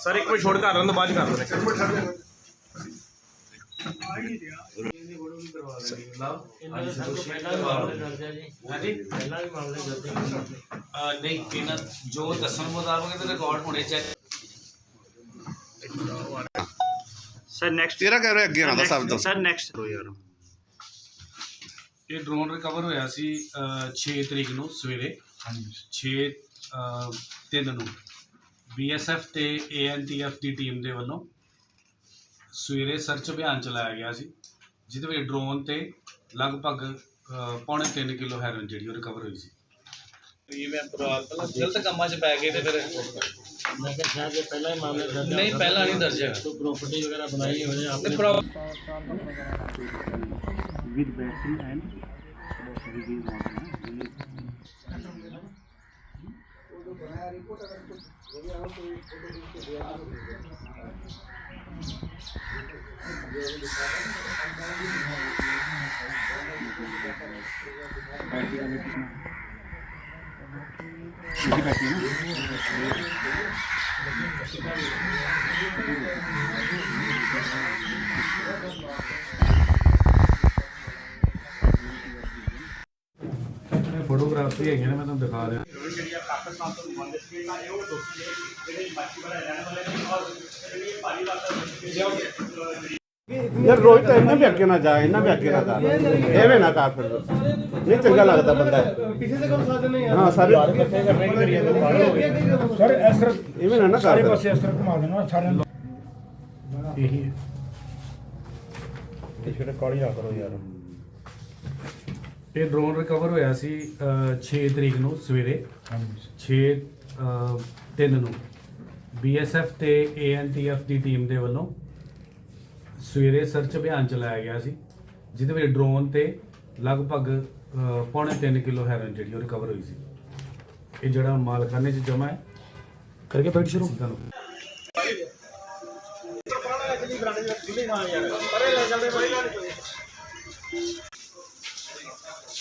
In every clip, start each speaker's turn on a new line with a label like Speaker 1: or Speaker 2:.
Speaker 1: Sir ਇੱਕ minute ਛੋੜ ਕਰ run ਤੋਂ ਬਾਅਦ 'ਚ ਕਰ ਦਿੰਦੇ।
Speaker 2: ਇਹਨਾਂ ਦੇ ਸਭ ਤੋਂ ਪਹਿਲਾਂ ਵੀ ਮਾਮਲੇ ਦਰਜ ਹੈ ਜੀ
Speaker 3: ਹਾਂਜੀ?
Speaker 2: ਪਹਿਲਾਂ ਵੀ ਮਾਮਲੇ ਦਰਜ ਹੈ
Speaker 3: ਅਹ ਨਹੀਂ ਇਹਨਾਂ ਜੋ ਦੱਸਣ ਮੁਤਾਬਕ ਤੇ ਰਿਕਾਰਡ ਹੋਣੇ ਚਾਹੀਦੇ
Speaker 1: ਸਰ ਨੈਕਸਟ
Speaker 4: ਤੇਰਾ ਕਹਿ ਰਿਹਾ ਅੱਗੇ ਨਾ ਦਾ ਸਭ ਤੋਂ
Speaker 1: ਸਰ ਨੈਕਸਟ ਦੋ ਯਾਰ।
Speaker 5: ਇਹ ਡਰੋਨ ਰਿਕਵਰ ਹੋਇਆ ਸੀ ਅ, 6 ਤਰੀਕ ਨੂੰ ਸਵੇਰੇ। 6 3 ਨੂੰ ਬੀਐਸਐਫ ਤੇ ਏਐਨਟੀਐਫ ਦੀ ਟੀਮ ਦੇ ਵੱਲੋਂ ਸਵੇਰੇ ਸਰਚ ਅਭਿਆਨ ਚਲਾਇਆ ਗਿਆ ਸੀ ਜਿਹਦੇ ਵਿੱਚ ਡਰੋਨ ਤੇ ਲਗਭਗ ਪੌਣੇ 3 ਕਿਲੋ ਹੈਰੋਇਨ ਜਿਹੜੀ ਉਹ ਰਿਕਵਰ ਹੋਈ ਸੀ
Speaker 3: ਜਿਵੇਂ ਪਰਿਵਾਰ ਪਹਿਲਾਂ ਗਲਤ ਕੰਮਾਂ 'ਚ ਪੈ ਗਏ ਤੇ ਫਿਰ
Speaker 2: ਮੈਂ ਕਿਹਾ ਸ਼ਾਇਦ ਇਹ ਪਹਿਲਾਂ ਹੀ ਮਾਮਲੇ ਦਰਜ ਹੈ
Speaker 3: ਨਹੀਂ, ਪਹਿਲਾਂ ਨਹੀਂ ਦਰਜ ਹੈਗਾ।
Speaker 2: ਕੋਈ ਪ੍ਰਾਪਰਟੀ ਵਗੈਰਾ ਬਣਾਈ ਹੋਵੇ ਆਪਣੇ
Speaker 1: ਵਿਦ ਬੈਟਰੀ ਐਂਡ
Speaker 5: ਫੋਟੋਗ੍ਰਾਫਸ ਹੈਗੀਆਂ ਨੇ ਮੈਂ ਤੁਹਾਨੂੰ ਦਿਖਾ ਰਿਹਾ।
Speaker 1: ਤੋਂ ਮੰਗਦੇ ਸੀ ਤਾਂ ਇਹ ਉਹ ਦੋਸਤੀ ਨੇ ਜਿਹੜੇ ਮਾਚੀ ਵਾਲਾ ਰਹਿਣ ਵਾਲੇ ਨੇ ਔਰ ਜਿਹੜੀ ਇਹ ਭਾਰੀ ਵਾਰ
Speaker 6: ਯਾਰ ਰੋਜ਼ ਤਾਂ ਇਹਨਾਂ ਵੀ ਅੱਗੇ ਨਾ ਜਾ ਇਹਨਾਂ ਵੀ ਅੱਗੇ ਨਾ ਜਾ। ਐਵੇਂ ਨਾ ਕਰ ਫਿਰ। ਨਹੀਂ ਚੰਗਾ ਲੱਗਦਾ ਬੰਦਾ। ਪਿੱਛੇ ਸੇ ਕੋਲ ਸਾਧਨ ਨਹੀਂ ਹਾਂ ਸਾਰੇ
Speaker 7: ਸਰ ਇਸ ਤਰ੍ਹਾਂ
Speaker 6: ਐਵੇਂ ਨਾ ਨਾ
Speaker 7: ਸਾਰੇ
Speaker 6: ਕਰ
Speaker 7: ਪਾਸੇ ਇਸ ਤਰ੍ਹਾਂ ਘੁਮਾ ਦੇਣਾ ਸਾਰੇ ਨੂੰ
Speaker 5: ਇਹੀ ਹੈ। ਇਹ ਡਰੋਨ ਰਿਕਵਰ ਹੋਇਆ ਸੀ ਅ, 6 ਤਰੀਕ ਨੂੰ ਸਵੇਰੇ। 6 3 ਨੂੰ। ਬੀਐਸਐਫ ਤੇ ਏਐਨਟੀਐਫ ਦੀ ਟੀਮ ਦੇ ਵੱਲੋਂ ਸਵੇਰੇ ਸਰਚ ਅਭਿਆਨ ਚਲਾਇਆ ਗਿਆ ਸੀ ਜਿਹਦੇ ਵਿੱਚ ਡਰੋਨ ਤੇ ਲਗਭਗ ਅ, ਪੌਣੇ 3 ਕਿਲੋ ਹੈਰੋਇਨ ਜਿਹੜੀ ਉਹ ਰਿਕਵਰ ਹੋਈ ਸੀ। ਇਹ ਜਿਹੜਾ ਮਾਲਖਾਨੇ 'ਚ ਜਮਾ ਹੈ। ਕਰਕੇ ਬੈਠ ਸ਼ੁਰੂ। ਤੁਹਾਨੂੰ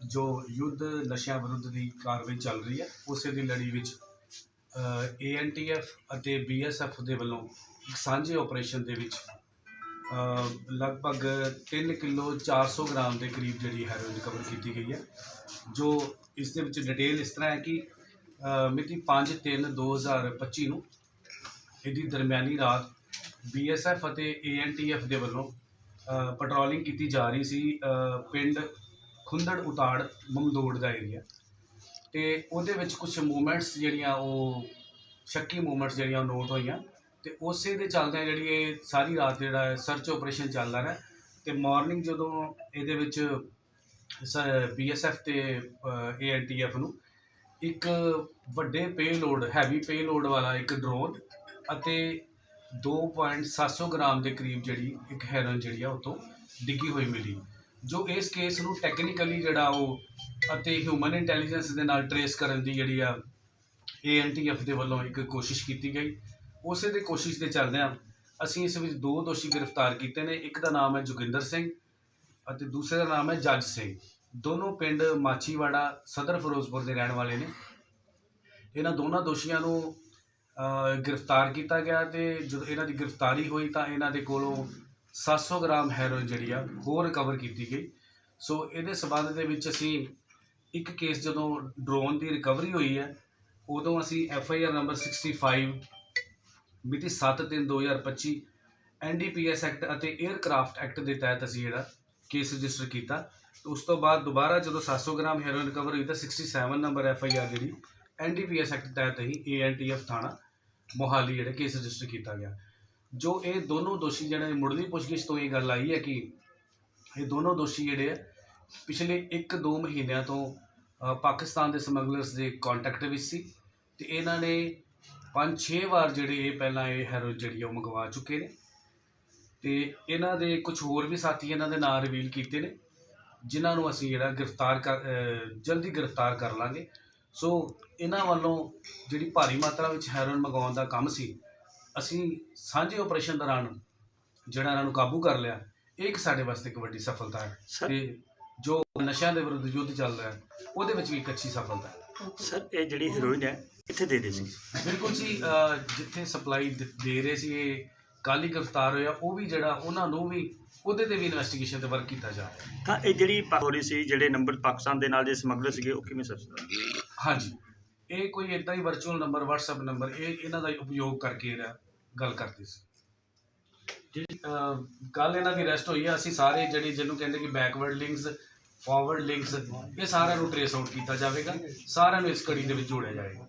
Speaker 4: ਜੋ
Speaker 5: ਯੁੱਧ ਨਸ਼ਿਆਂ ਵਿਰੁੱਧ ਦੀ ਕਾਰਵਾਈ ਚੱਲ ਰਹੀ ਹੈ ਉਸੇ ਦੀ ਲੜੀ ਵਿੱਚ ਏਐਨਟੀਐਫ ਅਤੇ ਬੀਐਸਐਫ ਦੇ ਵੱਲੋਂ ਸਾਂਝੇ ਆਪਰੇਸ਼ਨ ਦੇ ਵਿੱਚ ਅ, ਲਗਭਗ 3 ਕਿਲੋ 400 ਗ੍ਰਾਮ ਦੇ ਕਰੀਬ ਜਿਹੜੀ ਹੈਰੋਇਨ ਰਿਕਵਰ ਕੀਤੀ ਗਈ ਹੈ ਜੋ ਇਸ ਦੇ ਵਿੱਚ ਡਿਟੇਲ ਇਸ ਤਰ੍ਹਾਂ ਹੈ ਕਿ ਅ, ਮਿਤੀ 5/3/2025 ਨੂੰ ਇਹਦੀ ਦਰਮਿਆਨੀ ਰਾਤ ਬੀਐਸਐਫ ਅਤੇ ਏਐਨਟੀਐਫ ਦੇ ਵੱਲੋਂ ਪੈਟਰੋਲਿੰਗ ਕੀਤੀ ਜਾ ਰਹੀ ਸੀ ਪਿੰਡ ਖੁੰਦੜ ਉਤਾੜ ਮਮਦੋੜ ਦਾ ਏਰੀਆ ਤੇ ਉਹਦੇ ਵਿੱਚ ਕੁਝ ਮੂਵਮੈਂਟਸ ਜਿਹੜੀਆਂ ਉਹ, ਸ਼ੱਕੀ ਮੂਵਮੈਂਟਸ ਜਿਹੜੀਆਂ ਨੋਟ ਹੋਈਆਂ। ਤੇ ਉਸੇ ਦੇ ਚੱਲਦਿਆਂ ਜਿਹੜੀ ਇਹ ਸਾਰੀ ਰਾਤ ਜਿਹੜਾ ਹੈ ਸਰਚ ਆਪਰੇਸ਼ਨ ਚੱਲਦਾ ਰਿਹਾ। ਤੇ ਮਾਰਨਿੰਗ ਜਦੋਂ ਇਹਦੇ ਵਿੱਚ ਬੀਐਸਐਫ ਤੇ ਏਐਨਟੀਐਫ ਨੂੰ ਇੱਕ ਵੱਡੇ ਪੇਲੋਡ ਹੈਵੀ ਪੇਲੋਡ ਵਾਲਾ ਇੱਕ ਡਰੋਨ ਅਤੇ 2.700 ਗ੍ਰਾਮ ਦੇ ਕਰੀਬ ਜਿਹੜੀ ਇੱਕ ਹੈਰੋਇਨ ਜਿਹੜੀ ਆ ਉਤੋਂ ਡਿੱਗੀ ਹੋਈ ਮਿਲੀ। ਜੋ ਇਸ ਕੇਸ ਨੂੰ ਟੈਕਨੀਕਲੀ ਜਿਹੜਾ ਉਹ ਅਤੇ ਹਿਊਮਨ ਇੰਟੈਲੀਜੈਂਸ ਦੇ ਨਾਲ ਟਰੇਸ ਕਰਨ ਦੀ ਜਿਹੜੀ ਆ ਏਐਨਟੀਐਫ ਦੇ ਵੱਲੋਂ ਇੱਕ ਕੋਸ਼ਿਸ਼ ਕੀਤੀ ਗਈ। ਉਸੇ ਦੇ ਕੋਸ਼ਿਸ਼ ਦੇ ਚੱਲਦਿਆਂ ਅਸੀਂ ਇਸ ਵਿੱਚ ਦੋ ਦੋਸ਼ੀ ਗ੍ਰਿਫਤਾਰ ਕੀਤੇ ਨੇ, ਇੱਕ ਦਾ ਨਾਮ ਹੈ ਜੋਗਿੰਦਰ ਸਿੰਘ ਅਤੇ ਦੂਸਰੇ ਦਾ ਨਾਮ ਹੈ ਜੱਜ ਸਿੰਘ। ਦੋਨੋਂ ਪਿੰਡ ਮਾਚੀਵਾੜਾ ਸਦਰ ਫਿਰੋਜ਼ਪੁਰ ਦੇ ਰਹਿਣ ਵਾਲੇ ਨੇ। ਇਹਨਾਂ ਦੋਨਾਂ ਦੋਸ਼ੀਆਂ ਨੂੰ ਗ੍ਰਿਫਤਾਰ ਕੀਤਾ ਗਿਆ ਤੇ ਜਦੋਂ ਇਹਨਾਂ ਦੀ ਗ੍ਰਿਫਤਾਰੀ ਹੋਈ ਤਾਂ ਇਹਨਾਂ ਦੇ ਕੋਲੋਂ 700 ਗ੍ਰਾਮ ਹੈਰੋਇਨ ਜਿਹੜੀ ਆ, ਹੋਰ ਰਿਕਵਰ ਕੀਤੀ ਗਈ। ਸੋ ਇਹਦੇ ਸਬੰਧ ਦੇ ਵਿੱਚ ਅਸੀਂ ਇੱਕ ਕੇਸ ਜਦੋਂ ਡਰੋਨ ਦੀ ਰਿਕਵਰੀ ਹੋਈ ਹੈ, ਉਦੋਂ ਅਸੀਂ ਐਫ ਆਈ ਆਰ ਨੰਬਰ 65 ਮਿਤੀ 7/3/2025 ਐਨਡੀਪੀਐਸ ਐਕਟ ਅਤੇ 에ਅਰਕ੍ਰਾਫਟ ਐਕਟ ਦੇ ਤਹਿਤ ਅਸੀਂ ਜਿਹੜਾ ਕੇਸ ਰਜਿਸਟਰ ਕੀਤਾ। ਉਸ ਤੋਂ ਬਾਅਦ ਦੁਬਾਰਾ ਜਦੋਂ 700 ਗ੍ਰਾਮ ਹੈਰੋਇਨ ਰਿਕਵਰ ਹੋਈ ਤਾਂ 67 ਨੰਬਰ ਐਫ ਆਈ ਆਰ ਜਿਹੜੀ ਐਨਡੀਪੀਐਸ ਐਕਟ ਤਹਿਤ ਹੀ ਏਐਨਟੀਐਫ ਥਾਣਾ, ਮੋਹਾਲੀ, ਜਿਹੜਾ ਕੇਸ ਰਜਿਸਟਰ ਕੀਤਾ ਗਿਆ। ਜੋ ਇਹ ਦੋਨੋਂ ਦੋਸ਼ੀ ਜਿਹੜੇ ਮੁੱਢਲੀ ਪੁੱਛਗਿੱਛ ਤੋਂ ਇਹ ਗੱਲ ਆਈ ਹੈ ਕਿ ਇਹ ਦੋਨੋਂ ਦੋਸ਼ੀ ਜਿਹੜੇ ਆ, ਪਿਛਲੇ 1-2 ਮਹੀਨਿਆਂ ਤੋਂ ਪਾਕਿਸਤਾਨ ਦੇ ਸਮਗਲਰਸ ਦੇ ਕੰਟੈਕਟ ਵਿੱਚ ਸੀ ਤੇ ਇਹਨਾਂ ਨੇ ਪੰਜ ਛੇ ਵਾਰ ਜਿਹੜੇ ਇਹ ਪਹਿਲਾਂ ਇਹ ਹੈਰੋਇਨ ਜਿਹੜੀ ਆ ਉਹ ਮੰਗਵਾ ਚੁੱਕੇ ਨੇ ਤੇ ਇਹਨਾਂ ਦੇ ਕੁਝ ਹੋਰ ਵੀ ਸਾਥੀ ਇਹਨਾਂ ਦੇ ਨਾਂ ਰਿਵੀਲ ਕੀਤੇ ਨੇ, ਜਿਨ੍ਹਾਂ ਨੂੰ ਅਸੀਂ ਜਿਹੜਾ ਗ੍ਰਿਫਤਾਰ ਕਰ ਜਲਦੀ ਗ੍ਰਿਫਤਾਰ ਕਰ ਲਾਂਗੇ। ਸੋ ਇਹਨਾਂ ਵੱਲੋਂ ਜਿਹੜੀ ਭਾਰੀ ਮਾਤਰਾ ਵਿੱਚ ਹੈਰੋਇਨ ਮੰਗਵਾਉਣ ਦਾ ਕੰਮ ਸੀ ਅਸੀਂ ਸਾਂਝੇ ਆਪਰੇਸ਼ਨ ਦੌਰਾਨ ਜਿਹੜਾ ਇਹਨਾਂ ਨੂੰ ਕਾਬੂ ਕਰ ਲਿਆ ਇਹ ਇੱਕ ਸਾਡੇ ਵਾਸਤੇ ਇੱਕ ਵੱਡੀ ਸਫਲਤਾ ਹੈ ਤੇ ਜੋ ਨਸ਼ਿਆਂ ਦੇ ਵਿਰੁੱਧ ਯੁੱਧ ਚੱਲ ਰਿਹਾ ਹੈ ਉਹਦੇ ਵਿੱਚ ਵੀ ਇੱਕ ਅੱਛੀ ਸਫਲਤਾ ਹੈ।
Speaker 8: ਸਰ ਇਹ ਜਿਹੜੀ ਹੀਰੋਇਨ ਹੈ ਕਿੱਥੇ ਦੇ ਦੇ ਸੀ?
Speaker 5: ਬਿਲਕੁਲ ਜੀ ਅਹ ਜਿੱਥੇ ਸਪਲਾਈ ਦੇ ਰਹੇ ਸੀ ਇਹ ਕੱਲ੍ਹ ਹੀ ਗ੍ਰਿਫਤਾਰ ਹੋਇਆ ਉਹ ਵੀ ਜਿਹੜਾ ਉਹਨਾਂ ਨੂੰ ਵੀ ਉਹਦੇ ਤੇ ਵੀ ਇਨਵੈਸਟੀਗੇਸ਼ਨ ਤੇ ਵਰਕ ਕੀਤਾ ਜਾ ਰਿਹਾ ਹੈ।
Speaker 8: ਤਾਂ ਇਹ ਜਿਹੜੀ ਪਾ- ਹੋ ਰਹੀ ਸੀ ਜਿਹੜੇ ਨੰਬਰ ਪਾਕਿਸਤਾਨ ਦੇ ਨਾਲ ਜੇ ਸਮਗਲਰ ਸੀਗੇ ਉਹ ਕਿਵੇਂ ਸਰ?
Speaker 5: ਹਾਂਜੀ। ਇਹ ਕੋਈ ਇਦਾਂ ਹੀ ਵਰਚੁਅਲ ਨੰਬਰ WhatsApp ਨੰਬਰ ਇਹ ਇਹਨਾਂ ਦਾ ਹੀ ਉਪਯੋਗ ਕਰਕੇ ਇਹਦਾ ਗੱਲ ਕਰਦੇ ਸੀ। ਜਿਹੜੀ ਕੱਲ ਇਹਨਾਂ ਦੀ ਰੈਸਟ ਹੋਈ ਆ। ਅਸੀਂ ਸਾਰੇ ਜਿਹੜੇ ਜਿਹਨੂੰ ਕਹਿੰਦੇ ਕਿ ਬੈਕਵਰਡ ਲਿੰਕਸ ਫਾਰਵਰਡ ਲਿੰਕਸ ਇਹ ਸਾਰਿਆਂ ਨੂੰ ਟ੍ਰੇਸ ਆਊਟ ਕੀਤਾ ਜਾਵੇਗਾ। ਸਾਰਿਆਂ ਨੂੰ ਇਸ ਕੜੀ ਦੇ ਵਿੱਚ ਜੋੜਿਆ ਜਾਏਗਾ